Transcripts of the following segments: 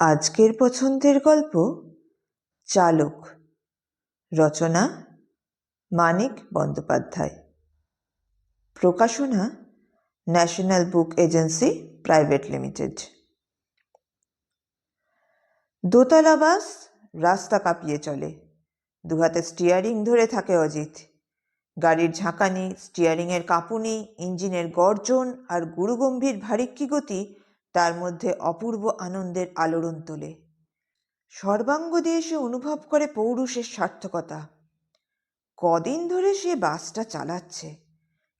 আজকের পছন্দের গল্প চালক। রচনা মানিক বন্দ্যোপাধ্যায়। প্রকাশনা National Book Agency Private Limited. দোতলা বাস রাস্তা কাঁপিয়ে চলে। দুহাতে স্টিয়ারিং ধরে থাকে অজিত। গাড়ির ঝাঁকানি স্টিয়ারিংয়ের কাঁপুনি, ইঞ্জিনের গর্জন আর গুরুগম্ভীর ভারিক্কি গতি তার মধ্যে অপূর্ব আনন্দের আলোড়ন তোলে। সর্বাঙ্গ দিয়ে সে অনুভব করে পৌরুষের সার্থকতা। কদিন ধরে সে বাসটা চালাচ্ছে,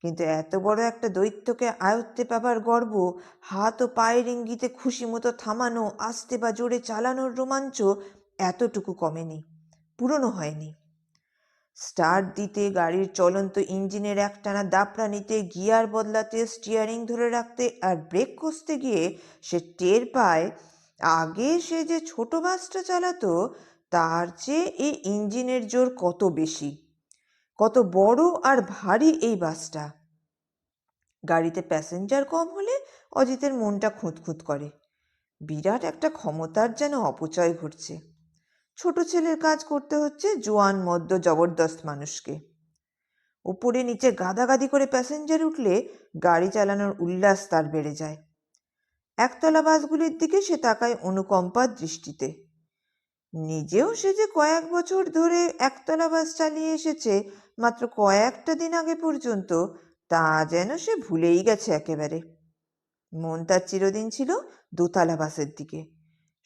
কিন্তু এত বড় একটা দৈত্যকে আয়ত্তে পাবার গর্ব, হাত ও পায়ের ইঙ্গিতে খুশি মতো থামানো, আস্তে বা জোরে চালানোর রোমাঞ্চ এতটুকু কমেনি, পুরনো হয়নি। স্টার্ট দিতে, গাড়ির চলন্ত ইঞ্জিনের একটানা দাপড়া নিতে, গিয়ার বদলাতে স্টিয়ারিং ধরে রাখতে আর ব্রেক কষতে গিয়ে সে টের পায়, আগে সে যে ছোট বাসটা চালাতো, তার চেয়ে এই ইঞ্জিনের জোর কত বেশি? কত বড় আর ভারী এই বাসটা? গাড়িতে প্যাসেঞ্জার কম হলে অজিতের মনটা খুঁতখুঁত করে। বিরাট একটা ক্ষমতার যেন অপচয় ঘটছে। ছোট ছেলের কাজ করতে হচ্ছে জোয়ান, মদ্য, জবরদস্ত মানুষকে। উপরে নিচে গাদাগাদি করে প্যাসেঞ্জার উঠলে গাড়ি চালানোর উল্লাস তার বেড়ে যায়। একতলা বাসগুলির দিকে সে তাকায় অনুকম্পার দৃষ্টিতে। নিজেও সে যে কয়েক বছর ধরে একতলা বাস চালিয়ে এসেছে, মাত্র কয়েকটা দিন আগে পর্যন্ত, তা যেন সে ভুলেই গেছে একেবারে। মন তার চিরদিন ছিল দোতলা বাসের দিকে।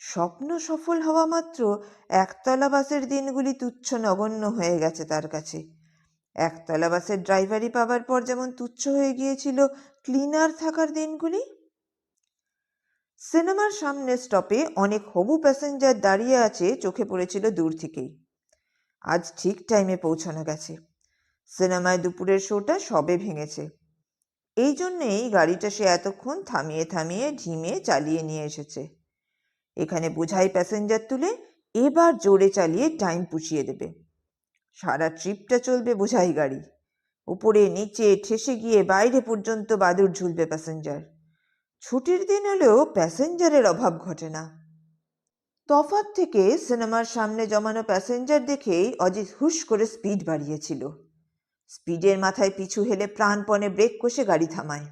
স্বপ্ন সফল হওয়া মাত্র একতলা বাসের দিনগুলি তুচ্ছ নগণ্য হয়ে গেছে তার কাছে। একতলা বাসের ড্রাইভারি পাবার পর যেমন তুচ্ছ হয়ে গিয়েছিল ক্লিনার থাকার দিনগুলি। সিনেমার সামনে স্টপে অনেক হবু প্যাসেঞ্জার দাঁড়িয়ে আছে, চোখে পড়েছিল দূর থেকেই। আজ ঠিক টাইমে পৌঁছানো গেছে। সিনেমায় দুপুরের শোটা সবে ভেঙেছে। এই জন্যেই গাড়িটা সে এতক্ষণ থামিয়ে থামিয়ে ঝিমিয়ে চালিয়ে নিয়ে এসেছে। এখানে বোঝাই প্যাসেঞ্জার তুলে এবার জোরে চালিয়ে টাইম পুষিয়ে দেবে। সারা ট্রিপটা চলবে বোঝাই গাড়ি। উপরে, নিচে, ঠেসে গিয়ে বাইরে পর্যন্ত বাদুর ঝুলবে প্যাসেঞ্জার ছুটির দিন হলেও প্যাসেঞ্জারের অভাব ঘটে না। তফাত থেকে সিনেমার সামনে জমানো প্যাসেঞ্জার দেখেই অজিত হুশ করে স্পিড বাড়িয়েছিল। স্পিডের মাথায় পিছু হেলে প্রাণপণে ব্রেক কষে গাড়ি থামায়।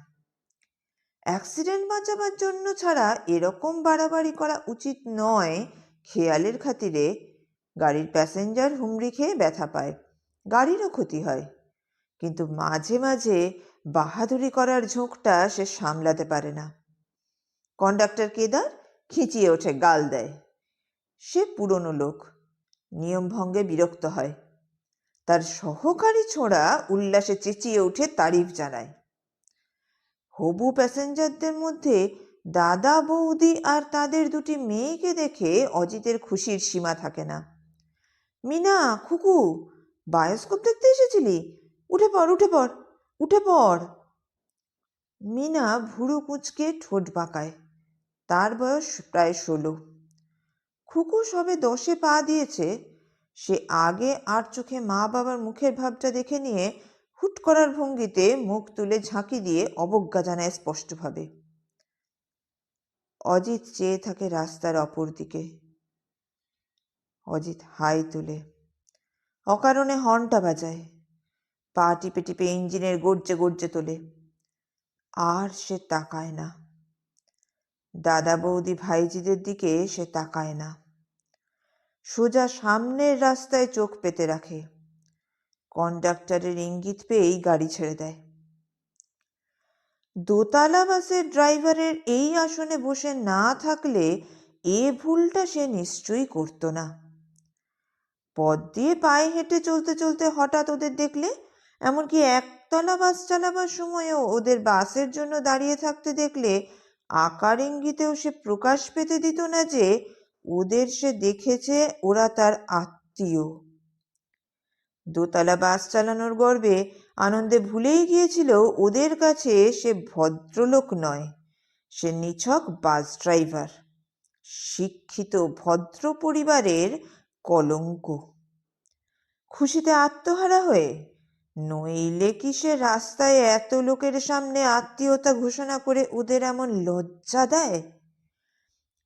অ্যাক্সিডেন্ট বাঁচাবার জন্য ছাড়া এরকম বাড়াবাড়ি করা উচিত নয়। খেয়ালের খাতিরে গাড়ির প্যাসেঞ্জার হুমড়ি খেয়ে ব্যথা পায়, গাড়িরও ক্ষতি হয়। কিন্তু মাঝে মাঝে বাহাদুরি করার ঝোঁকটা সে সামলাতে পারে না। কন্ডাক্টর কেদার খিঁচিয়ে ওঠে, গাল দেয়। সে পুরনো লোক নিয়মভঙ্গে বিরক্ত হয়। তার সহকারী ছোঁড়া উল্লাসে চেঁচিয়ে উঠে তারিফ জানায়। হবু প্যাসেঞ্জারদের মধ্যে দাদা বৌদি আর তাদের দুটি মেয়েকে দেখে অজিতের খুশির সীমা থাকে না। মিনা, খুকু, বায়োস্কোপ দেখতে এসেছিলি? উঠে পড় উঠে পড় উঠে পড়। মিনা ভুরু কুঁচকে ঠোঁট বাঁকায়। তার বয়স প্রায় ষোলো। খুকু সবে দশে পা দিয়েছে। সে আগে আর চোখে মা বাবার মুখের ভাবটা দেখে নিয়ে হুট করার ভঙ্গিতে মুখ তুলে ঝাঁকি দিয়ে অবজ্ঞা জানায় স্পষ্টভাবে। অজিত চেয়ে থাকে রাস্তার অপর দিকে। অজিত হাই তুলে। অকারণে হর্নটা বাজায়। পা টিপে টিপে ইঞ্জিনের গর্জে গর্জে তোলে। আর সে তাকায় না। দাদা বৌদি ভাইজিদের দিকে সে তাকায় না। সোজা সামনের রাস্তায় চোখ পেতে রাখে। কন্ডাক্টরের ইঙ্গিত পেয়েই গাড়ি ছেড়ে দেয়। দোতলা বাসের ড্রাইভারের এই আসনে বসে না থাকলে এ ভুলটা সে নিশ্চয়ই করতো না। পথ দিয়ে পায়ে হেঁটে চলতে চলতে হঠাৎ ওদের দেখলে, এমনকি একতলা বাস চালাবার সময়ও ওদের বাসের জন্য দাঁড়িয়ে থাকতে দেখলে আকার ইঙ্গিতেও সে প্রকাশ পেতে দিত না যে ওদের সে দেখেছে ওরা তার আত্মীয়। দোতলা বাস চালানোর গর্বে আনন্দে ভুলেই গিয়েছিল ওদের কাছে সে ভদ্রলোক নয়। সে নিছক বাস ড্রাইভার, শিক্ষিত ভদ্র পরিবারের কলঙ্ক। খুশিতে আত্মহারা হয়ে, নইলে কি সে রাস্তায় এত লোকের সামনে আত্মীয়তা ঘোষণা করে ওদের এমন লজ্জা দেয়?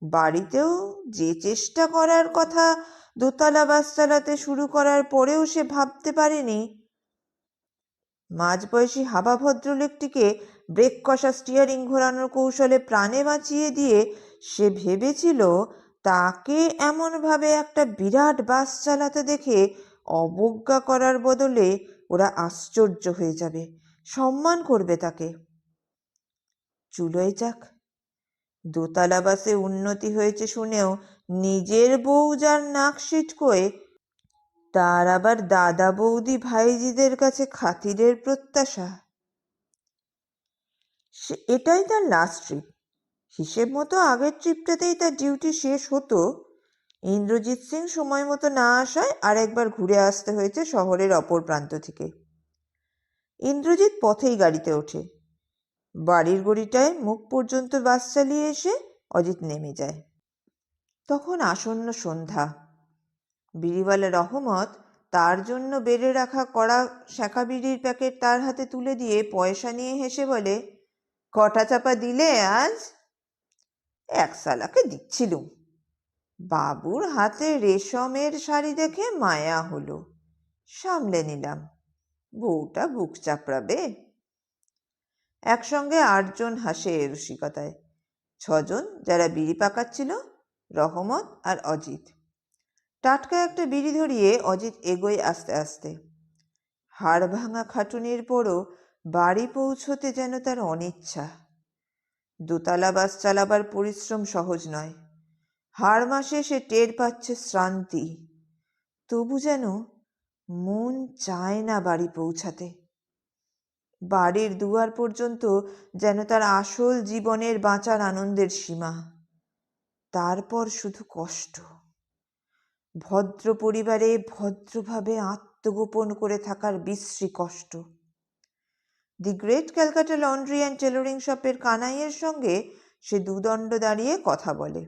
বাড়িতেও যে চেষ্টা করার কথা দোতলা বাস চালাতে শুরু করার পরেও সে ভাবতে পারেনি। মাঝবয়সী হাবা ভদ্রলোকটিকে ব্রেক কষা স্টিয়ারিং ঘোরানোর কৌশলে প্রাণে বাঁচিয়ে দিয়ে সে ভেবেছিল, তাকে এমনভাবে একটা বিরাট বাস চালাতে দেখে অবজ্ঞা করার বদলে ওরা আশ্চর্য হয়ে যাবে। সম্মান করবে তাকে। চুলোয় যাক। দোতলা বাসে উন্নতি হয়েছে শুনেও নিজের বউ যার নাক সিটকোয় তার আবার দাদা বৌদি ভাইজিদের কাছে খাতিরের প্রত্যাশা। সে, এটাই তার লাস্ট ট্রিপ হিসেব মতো আগের ট্রিপটাতেই তার ডিউটি শেষ হতো। ইন্দ্রজিৎ সিং সময় মতো না আসায় আরেকবার ঘুরে আসতে হয়েছে শহরের অপর প্রান্ত থেকে। ইন্দ্রজিৎ পথেই গাড়িতে ওঠে। বাড়ির গড়িটায় মুখ পর্যন্ত বাস চালিয়ে এসে অজিত নেমে যায়। তখন আসন্ন সন্ধ্যা। বিড়িওয়ালা রহমত তার জন্য বেড়ে রাখা কড়া শাঁখা বিড়ির প্যাকেট তার হাতে তুলে দিয়ে পয়সা নিয়ে হেসে বলে, কটা চাপা দিলে আজ? এক সালাকে দিচ্ছিলুম। বাবুর হাতে রেশমের শাড়ি দেখে মায়া হলো। সামলে নিলাম। বউটা বুক চাপড়াবে। একসঙ্গে আটজন হাসে রসিকতায়। ছজন যারা বিড়ি পাকাচ্ছিল রহমত আর অজিত। টাটকা একটা বিড়ি ধরিয়ে অজিত এগোয় আস্তে আস্তে। হাড় ভাঙা খাটুনির পরও বাড়ি পৌঁছতে যেন তার অনিচ্ছা। দোতলা বাস চালাবার পরিশ্রম সহজ নয়। হাড় মাসে সে টের পাচ্ছে শ্রান্তি। তবু যেন মন চায় না বাড়ি পৌঁছাতে। বাড়ির দুয়ার পর্যন্ত যেন তার আসল জীবনের বাঁচার আনন্দের সীমা। তারপর শুধু কষ্ট। ভদ্র পরিবারে ভদ্রভাবে আত্মগোপন করে থাকার বিশ্রী কষ্ট। The Great Calcutta Laundry and Tailoring শপের কানাইয়ের সঙ্গে সে দুদণ্ড দাঁড়িয়ে কথা বলে।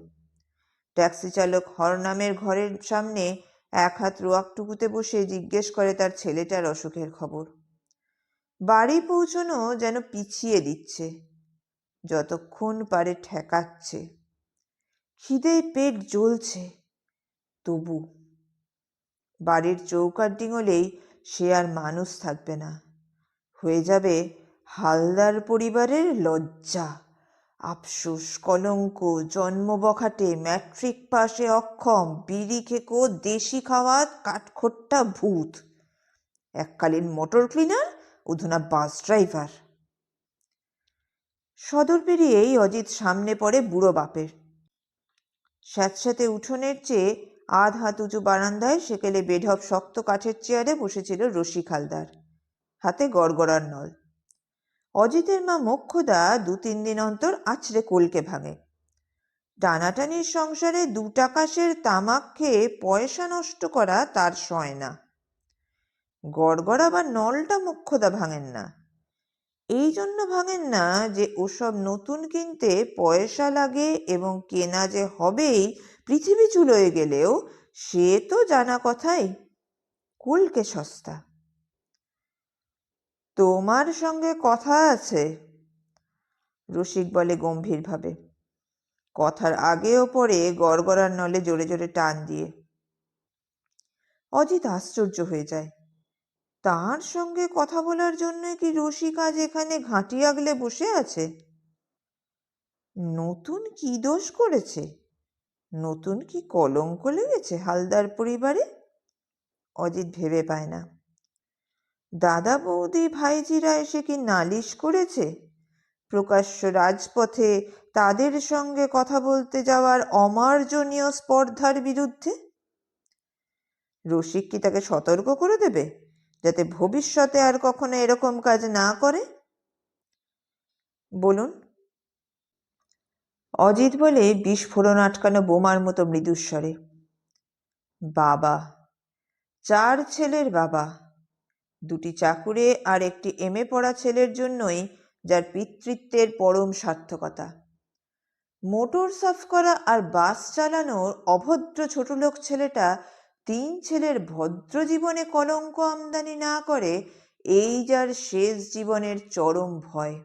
ট্যাক্সি চালক হরনামের ঘরের সামনে এক হাত রোয়াকটুকুতে বসে জিজ্ঞেস করে তার ছেলেটার অসুখের খবর। বাড়ি পৌঁছনো যেন পিছিয়ে দিচ্ছে, যতক্ষণ পারে ঠেকাচ্ছে। খিদে পেট জ্বলছে। তবু বাড়ির চৌকার ডিঙলেই সে আর মানুষ থাকবে না। হয়ে যাবে হালদার পরিবারের লজ্জা। আফসোস, কলঙ্ক জন্ম বখাটে ম্যাট্রিক পাশে অক্ষম, বিড়ি খেকো, দেশি খাওয়া কাঠখোট্টা ভূত। এককালীন মোটর ক্লিনার, অধুনা বাস ড্রাইভার। সদর পেরিয়েই অজিত সামনে পড়ে বুড়ো বাপের। স্যাঁতস্যাঁতে উঠোনের চেয়ে আধ হাত উঁচু বারান্দায় সেকেলে বেঢপ শক্ত কাঠের চেয়ারে বসেছিল রসিক হালদার হাতে গড়গড়ার নল। অজিতের মা মোক্ষদা দু তিন দিন অন্তর আছড়ে কলকে ভাঙে। টানাটানির সংসারে দু টাকাশের তামাক খেয়ে পয়সা নষ্ট করা তার সয় না। গড়গড়া বা নলটা মোক্ষদা ভাঙেন না। এই জন্য ভাঙেন না যে ওসব নতুন কিনতে পয়সা লাগে এবং কেনা যে হবেই পৃথিবী চুলোয় গেলেও সে তো জানা কথাই। কুলকে সস্তা। তোমার সঙ্গে কথা আছে, রসিক বলে গম্ভীরভাবে। কথার আগে ও পরে গড়গড়ার নলে জোরে জোরে টান দিয়ে। অজিত আশ্চর্য হয়ে যায়। তার সঙ্গে কথা বলার জন্য কি রসিক আজ এখানে ঘাঁটি আগলে বসে আছে? নতুন কি দোষ করেছে? নতুন কি কলঙ্ক লেগেছে হালদার পরিবারে? অজিত ভেবে পায় না। দাদা বৌদি ভাইজিরা এসে কি নালিশ করেছে? প্রকাশ্য রাজপথে তাদের সঙ্গে কথা বলতে যাওয়ার অমার্জনীয় স্পর্ধার বিরুদ্ধে? রসিক কি তাকে সতর্ক করে দেবে? যাতে ভবিষ্যতে আর কখনো এরকম কাজ না করে? বলুন। অজিত বলে, বিস্ফোরণ আটকানো বোমার মতো মৃদুস্বরে। বাবা, চার ছেলের বাবা। দুটি চাকুরে আর একটি এমএ পড়া ছেলের জন্যই যার পিতৃত্বের পরম সার্থকতা। মোটর সাফ করা আর বাস চালানোর অভদ্র ছোটলোক ছেলেটা তিন ছেলের ভদ্র জীবনে কলঙ্ক আমদানি না করে, এই যার শেষ জীবনের চরম ভয়।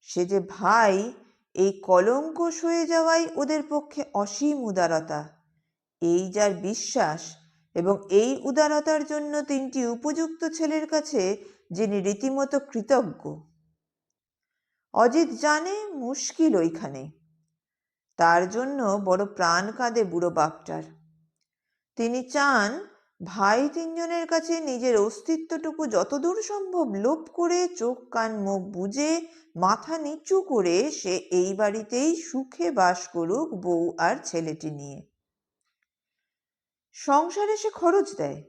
সে যে ভাই, এই কলঙ্ক সয়ে যাওয়াই ওদের পক্ষে অসীম উদারতা। এই যার বিশ্বাস এবং এই উদারতার জন্য তিনটি উপযুক্ত ছেলের কাছে যিনি রীতিমতো কৃতজ্ঞ। অজিত জানে মুশকিল ওইখানে। তার জন্য বড় প্রাণ কাঁদে বুড়ো বাপটার। তিনি চান ভাই তিনজনের কাছে নিজের অস্তিত্বটুকু যতদূর সম্ভব লোপ করে চোখ, কান, মুখ বুজে, মাথা নিচু করে সে এই বাড়িতেই সুখে বাস করুক বউ আর ছেলেটি নিয়ে। সংসারে সে খরচ দেয়,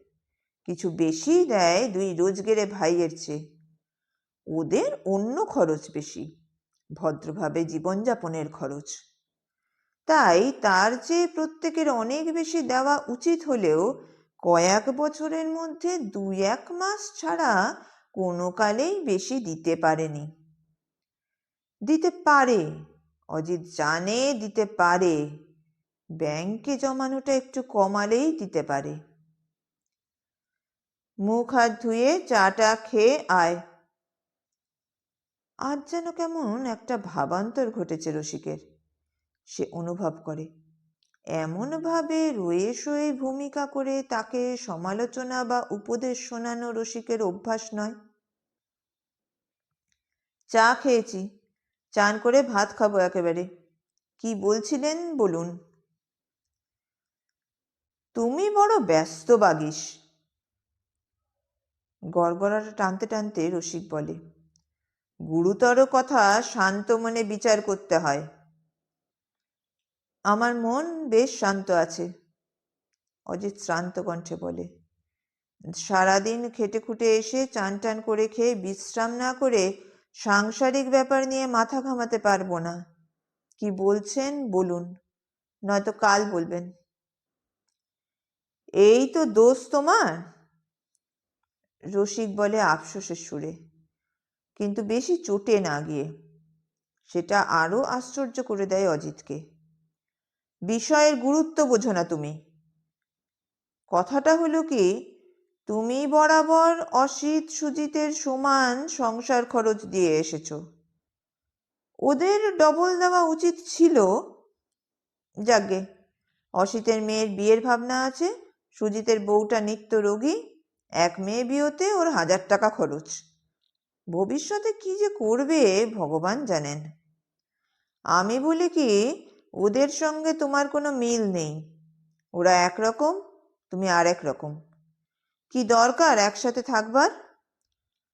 কিছু বেশি দেয় দুই রোজগেরে ভাইয়ের চেয়ে। ওদের অন্য খরচ বেশি, ভদ্রভাবে জীবনযাপনের খরচ। তাই তার চেয়ে প্রত্যেকের অনেক বেশি দেওয়া উচিত হলেও কয়েক বছরের মধ্যে দুই এক মাস ছাড়া কোনো কালেই বেশি দিতে পারেনি। দিতে পারে, অজিত জানে দিতে পারে। ব্যাংকে জমানোটা একটু কমালেই দিতে পারে। মুখ হাত ধুয়ে চাটা খেয়ে আয়। আজ যেন কেমন একটা ভাবান্তর ঘটেছে রসিকের। সে অনুভব করে। এমনভাবে রয়ে সয়ে ভূমিকা করে তাকে সমালোচনা বা উপদেশ শোনানো রসিকের অভ্যাস নয়। চা খেয়েছি, চান করে ভাত খাব একেবারে। কি বলছিলেন বলুন। তুমি বড় ব্যস্ত বাগিস। গড়গড়াটা টানতে টানতে রসিক বলে, গুরুতর কথা শান্ত মনে বিচার করতে হয়। আমার মন বেশ শান্ত আছে। অজিত শ্রান্ত কণ্ঠে বলে, সারাদিন খেটে খুটে এসে চান টান করে খেয়ে বিশ্রাম না করে সাংসারিক ব্যাপার নিয়ে মাথা ঘামাতে পারব না। কি বলছেন বলুন, নয়তো কাল বলবেন। এই তো দোষ তোমার? রসিক বলে আফসোসের সুরে, কিন্তু বেশি চোটে না গিয়ে। সেটা আরও আশ্চর্য করে দেয় অজিতকে। বিষয়ের গুরুত্ব বোঝো না তুমি। কথাটা হলো কি, তুমি বরাবর অসিত সুজিতের সমান সংসার খরচ দিয়ে এসেছ। ওদের ডবল দেওয়া উচিত ছিল, যাগে, অসিতের মেয়ের বিয়ের ভাবনা আছে, সুজিতের বউটা নিত্য রোগী, এক মেয়ে বিয়েতে ওর হাজার টাকা খরচ। ভবিষ্যতে কি যে করবে, ভগবান জানেন। আমি বলি কি ওদের সঙ্গে তোমার কোনো মিল নেই। ওরা একরকম, তুমি আর এক রকম। কি দরকার একসাথে থাকবার?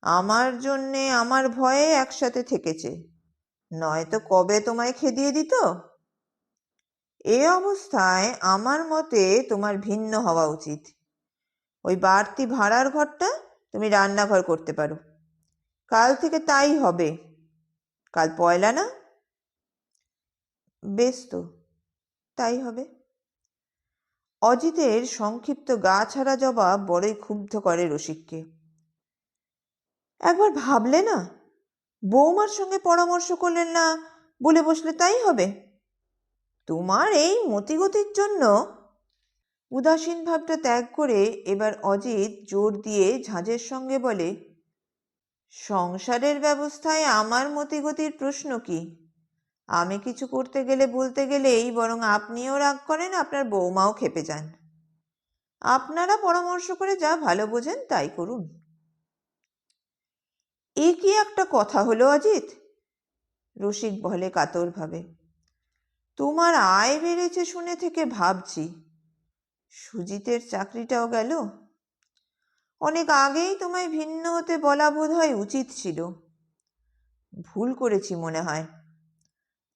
আমার জন্যে আমার ভয়ে একসাথে থেকেছে। নয়তো কবে তোমায় খেদিয়ে দিত? এ অবস্থায় আমার মতে তোমার ভিন্ন হওয়া উচিত। ওই বাড়তি ভাড়ার ঘরটা তুমি রান্নাঘর করতে পারো। কাল থেকে তাই হবে। কাল পয়লা না? বেশ তো তাই হবে। অজিতের সংক্ষিপ্ত গা ছাড়া জবাব বড়ই ক্ষুব্ধ করে রসিককে। একবার ভাবলে না, বৌমার সঙ্গে পরামর্শ করলেন না বলে বসলে তাই হবে? তোমার এই মতিগতির জন্য উদাসীন ভাবটা ত্যাগ করে এবার অজিত জোর দিয়ে ঝাঁঝের সঙ্গে বলে, সংসারের ব্যবস্থায় আমার মতিগতির প্রশ্ন কি? আমি কিছু করতে গেলে, বলতে গেলেই বরং আপনিও রাগ করেন, আপনার বৌমাও খেপে যান। আপনারা পরামর্শ করে যা ভালো বোঝেন তাই করুন। এ কি একটা কথা হলো অজিত? রসিক বলে কাতরভাবে। তোমার আয় বেড়েছে শুনে থেকে ভাবছি। সুজিতের চাকরিটাও গেল। অনেক আগেই তোমায় ভিন্ন হতে বলা বোধ হয় উচিত ছিল। ভুল করেছি মনে হয়।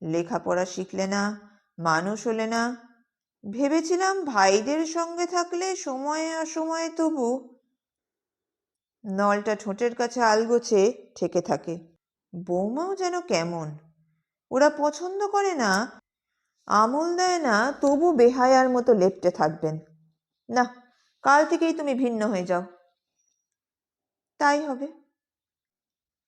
লেখাপড়া শিখলে না, মানুষ হলে না। ভেবেছিলাম ভাইদের সঙ্গে থাকলে সময়ে অসময়ে তবু নলটা ঠোঁটের কাছে আলগোছে ঠেকে থাকে। বৌমাও যেন কেমন। ওরা পছন্দ করে না, আমল দেয় না, তবু বেহায়ার মতো লেপটে থাকবেন। না, কাল থেকেই তুমি ভিন্ন হয়ে যাও। তাই হবে।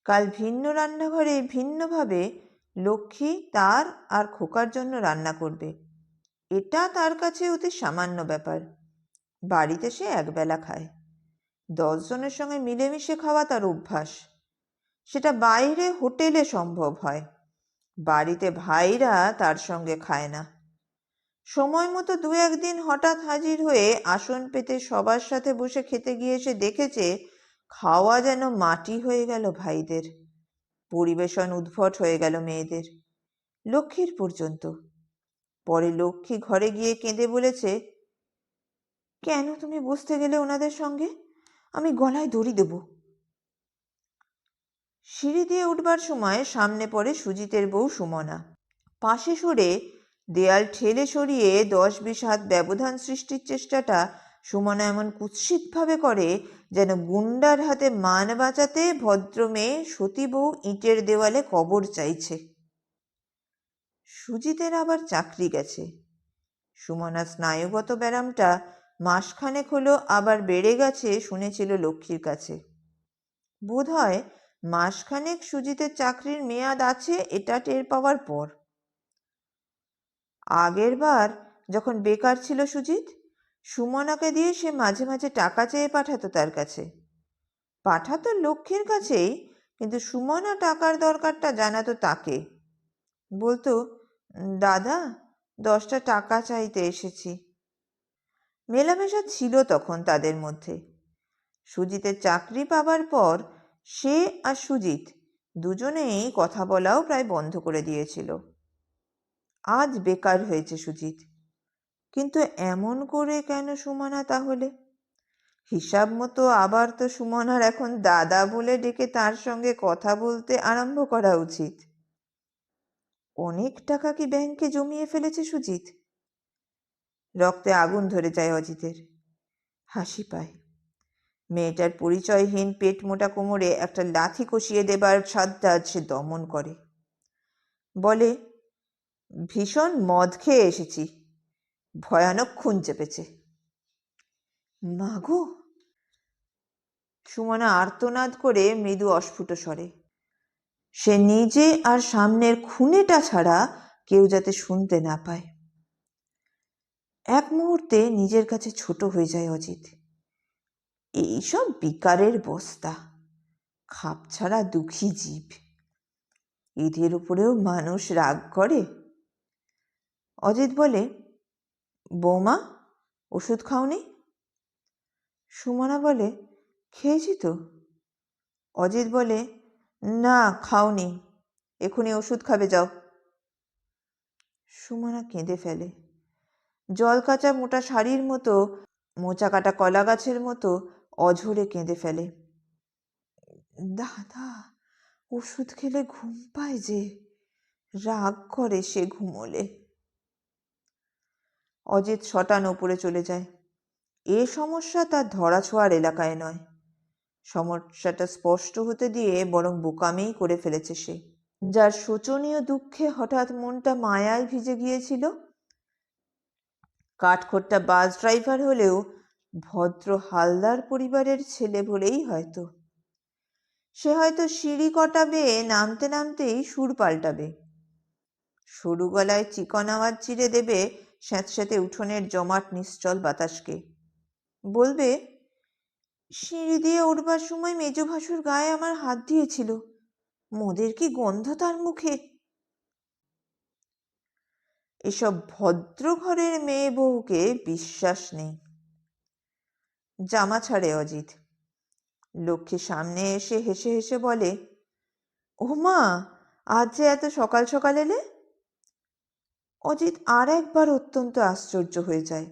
কাল ভিন্ন রান্নাঘরে ভিন্নভাবে লক্ষ্মী তার আর খোকার জন্য রান্না করবে। এটা তার কাছে অতি সামান্য ব্যাপার। বাড়িতে সে একবেলা খায়। দশজনের সঙ্গে মিলেমিশে খাওয়া তার অভ্যাস। সেটা বাইরে হোটেলে সম্ভব হয়। বাড়িতে ভাইরা তার সঙ্গে খায় না। সময় মতো দু একদিন হঠাৎ হাজির হয়ে আসন পেতে সবার সাথে বসে খেতে গিয়ে সে দেখেছে, খাওয়া যেন মাটি হয়ে গেল ভাইদের। পরিবেশন উদ্ভট হয়ে গেল মেয়েদের। লক্ষ্মীর পর্যন্ত। পরে লক্ষ্মী ঘরে গিয়ে কেঁদে বলেছে, কেন তুমি বসতে গেলে ওনাদের সঙ্গে? আমি গলায় দড়ি দেব। সিঁড়ি দিয়ে উঠবার সময় সামনে পড়ে সুজিতের বউ সুমনা। পাশে সরে দেয়াল ঠেলে সরিয়ে দশ বিশ হাত ব্যবধান সৃষ্টির চেষ্টাটা সুমনা এমন কুৎসিতভাবে করে যেন গুন্ডার হাতে মান বাঁচাতে ভদ্র মেয়ে সতী বউ ইটের দেওয়ালে কবর চাইছে। সুজিতের আবার চাকরি গেছে। সুমনা স্নায়ুগত ব্যায়ামটা মাসখানেক হলো আবার বেড়ে গেছে শুনেছিল লক্ষ্মীর কাছে। বোধ হয় মাসখানেক সুজিতের চাকরির মেয়াদ আছে এটা টের পাওয়ার পর। আগের বার যখন বেকার ছিল সুজিত সুমনাকে দিয়ে সে মাঝে মাঝে টাকা চেয়ে পাঠাতো তার কাছে। পাঠাতো লক্ষ্মীর কাছেই, কিন্তু সুমনা টাকার দরকারটা জানাতো তাকে। বলতো, দাদা, দশটা টাকা চাইতে এসেছি। মেলামেশা ছিল তখন তাদের মধ্যে। সুজিতের চাকরি পাবার পর সে আর সুজিত দুজনেই কথা বলাও প্রায় বন্ধ করে দিয়েছিল। আজ বেকার হয়েছে সুজিত। কিন্তু এমন করে কেন সুমনা তাহলে? হিসাব মতো আবার তো সুমনার এখন দাদা বলে ডেকে তার সঙ্গে কথা বলতে আরম্ভ করা উচিত। অনেক টাকা কি ব্যাংকে জমিয়ে ফেলেছে সুজিত? রক্তে আগুন ধরে যায় অজিতের। হাসি পায়। মেয়েটার পরিচয়হীন পেট মোটা কোমরে একটা লাথি কষিয়ে দেবার সাধ্যা সে দমন করে। বলে, ভীষণ মদ খেয়ে এসেছি। ভয়ানক খুন চেপেছে। মাগো! সুমনা আর্তনাদ করে মৃদু অস্ফুট স্বরে, সে নিজে আর সামনের খুনেটা ছাড়া কেউ যাতে শুনতে না পায়। এক মুহূর্তে নিজের কাছে ছোট হয়ে যায় অজিত। এইসব বিকারের বস্তা, খাপ ছাড়া দুঃখী জীব, এদের উপরেও মানুষ রাগ করে? অজিত বলে বৌমা, ওষুধ খাওনি? সুমনা বলে, খেয়েছি তো। অজিত বলে, না, খাওনি। এখনই ওষুধ খাবে, যাও। সুমনা কেঁদে ফেলে। জল কাঁচা মোটা শাড়ির মতো, মোচা কাটা কলা গাছের মতো অঝরে কেঁদে ফেলে। দাদা, ওষুধ খেলে ঘুম পায় যে। রাগ করে সে ঘুমোলে। অজিত শটান ওপরে চলে যায়। এ সমস্যা তার ধরাছোঁয়ার এলাকায় নয়। সমস্যাটা স্পষ্ট হতে দিয়ে বরং বোকামেই করে ফেলেছে সে। যার শোচনীয় দুঃখে হঠাৎ মনটা মায়ায় ভিজে গিয়েছিল। কাঠখোট্টা বাস ড্রাইভার হলেও ভদ্র হালদার পরিবারের ছেলে বলেই হয়তো। সে হয়তো সিঁড়ি কটাবে, নামতে নামতেই সুর পাল্টাবে। সরু গলায় চিকন আওয়াজ চিরে দেবে স্যাঁতস্যাঁতে উঠোনের জমাট নিশ্চল বাতাসকে। বলবে, সিঁড়ি দিয়ে উঠবার সময় মেজো ভাসুর গায়ে আমার হাত দিয়েছিল। মোদের কি গন্ধ তার মুখে? এসব ভদ্র ঘরের মেয়ে বউকে বিশ্বাস নেই। জামা ছাড়ে অজিত। লক্ষ্মী সামনে এসে হেসে হেসে বলে ও মা আজ যে এত সকাল সকাল এলে? অজিত আর একবার অত্যন্ত আশ্চর্য হয়ে যায়।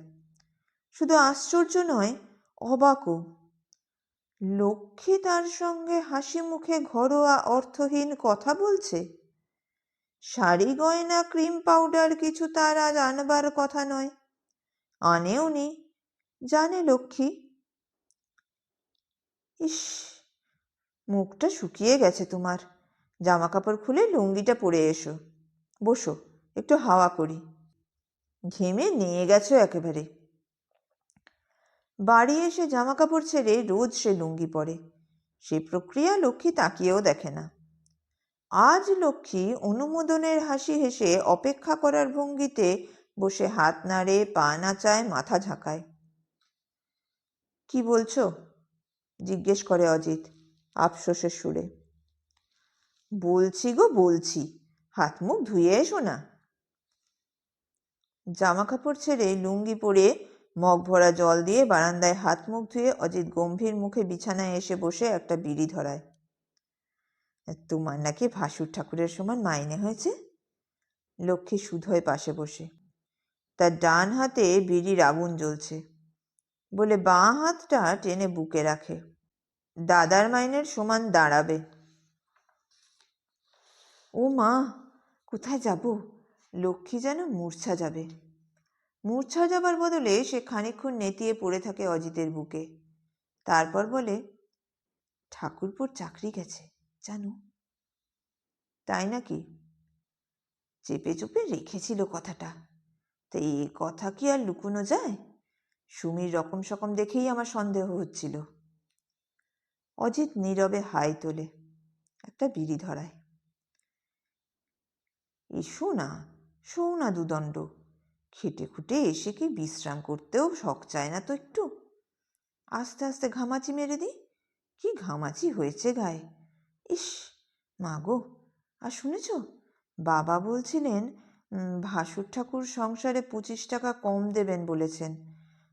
শুধু আশ্চর্য নয়, অবাকও। লক্ষ্মী তার সঙ্গে হাসি মুখে ঘরোয়া অর্থহীন কথা বলছে? শাড়ি, গয়না, ক্রিম পাউডার কিছু তার আজ আনবার কথা নয়। আনেও নি। জানে লক্ষ্মী। ইস, মুখটা শুকিয়ে গেছে তোমার। জামা কাপড় খুলে লুঙ্গিটা পরে এসো। বসো। একটু হাওয়া করি। ঘেমে নিয়ে গেছো একেবারে। বাড়ি এসে জামা কাপড় ছেড়ে রোজ সে লুঙ্গি পরে। সে প্রক্রিয়া লক্ষ্মী তাকিয়েও দেখে না। আজ লক্ষ্মী অনুমোদনের হাসি হেসে অপেক্ষা করার ভঙ্গিতে বসে হাত নাড়ে, পা নাচায়, মাথা ঝাঁকায়। কি বলছো? জিজ্ঞেস করে অজিত আফসোসের সুরে। বলছি গো, বলছি। হাত মুখ ধুয়ে এসো না। জামা কাপড় ছেড়ে লুঙ্গি পরে মগ ভরা জল দিয়ে বারান্দায় হাত মুখ ধুয়ে অজিত গম্ভীর মুখে বিছানায় এসে বসে একটা বিড়ি ধরায়। তোমার নাকি ভাসুর ঠাকুরের সমান মাইনে হয়েছে? লক্ষ্মী শুধোয় পাশে বসে। তার ডান হাতে বিড়ির আগুন জ্বলছে। বলে বাঁ হাতটা টেনে বুকে রাখে। দাদার মাইনের সমান দাঁড়াবে। ও মা, কোথায় যাব? লক্ষ্মী যেন মূর্ছা যাবে। মূর্ছা যাবার বদলে সে খানিকক্ষণ নেতিয়ে পড়ে থাকে অজিতের বুকে। তারপর বলে, ঠাকুরপুর চাকরি গেছে, জানো? তাই নাকি? চেপে চুপে রেখেছিল কথাটা। তো এ কথা কি আর লুকোনো যায়? সুমির রকম সকম দেখেই আমার সন্দেহ হচ্ছিল। অজিত নীরবে হাই তোলে, একটা বিড়ি ধরায়। এসো না শো না দুদণ্ড খেটে খুটে এসে কি বিশ্রাম করতেও শখ চায় না তো একটু? আস্তে আস্তে ঘামাচি মেরে দিই? কি ঘামাচি হয়েছে গায়ে? ইস, মা গো, আর শুনেছ? বাবা বলছিলেন ভাসুর ঠাকুর সংসারে পঁচিশ টাকা কম দেবেন বলেছেন।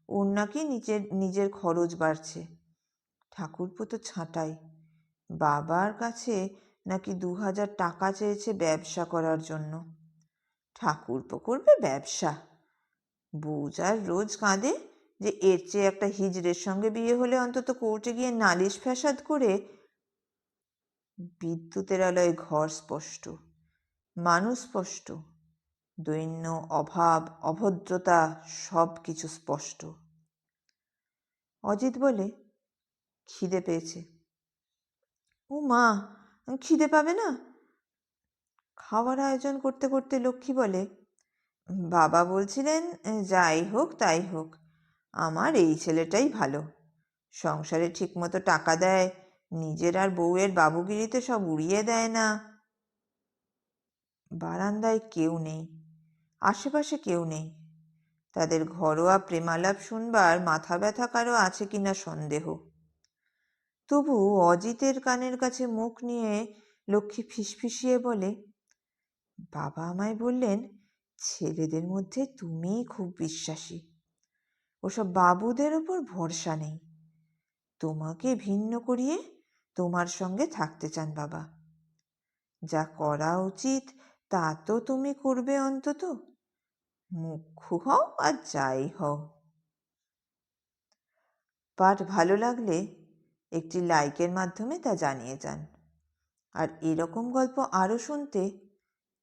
ওর নাকি নিজের নিজের খরচ বাড়ছে। ঠাকুরপো তো ছাঁটাই। বাবার কাছে নাকি দু হাজার টাকা চেয়েছে ব্যবসা করার জন্য। ঠাকুরপো করবে ব্যবসা। বউজার রোজ কাঁদে যে এর চেয়ে একটা হিজড়ের সঙ্গে বিয়ে হলে অন্তত কোর্টে গিয়ে নালিশ ফ্যাসাদ করে বিদ্যুতের আলোয় ঘর স্পষ্ট, মানুষ স্পষ্ট, দৈন্য, অভাব, অভদ্রতা সব কিছু স্পষ্ট। অজিত বলে, খিদে পেয়েছে। ও মা, খিদে পাবে না? খাওয়ার আয়োজন করতে করতে লক্ষ্মী বলে, বাবা বলছিলেন, যাই হোক, তাই হোক, আমার এই ছেলেটাই ভালো। সংসারে ঠিকমতো টাকা দেয়, নিজের আর বউয়ের বাবুগিরিতে সব উড়িয়ে দেয় না। বারান্দায় কেউ নেই, আশেপাশে কেউ নেই। তাদের ঘরোয়া প্রেমালাপ শুনবার মাথা ব্যথা কারও আছে কিনা সন্দেহ। তবু অজিতের কানের কাছে মুখ নিয়ে লক্ষ্মী ফিসফিসিয়ে বলে বাবা আমায় বললেন, ছেলেদের মধ্যে তুমিই খুব বিশ্বাসী। ওসব বাবুদের ওপর ভরসা নেই। তোমাকে ভিন্ন করিয়ে তোমার সঙ্গে থাকতে চান বাবা। যা করা উচিত, তা তো তুমি করবে অন্তত। মুখ্য হও আর যাই হও। পাঠ ভালো লাগলে একটি লাইকের মাধ্যমে তা জানিয়ে যান। আর এরকম গল্প আরও শুনতে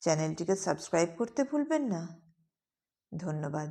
চ্যানেলটিকে সাবস্ক্রাইব করতে ভুলবেন না। ধন্যবাদ।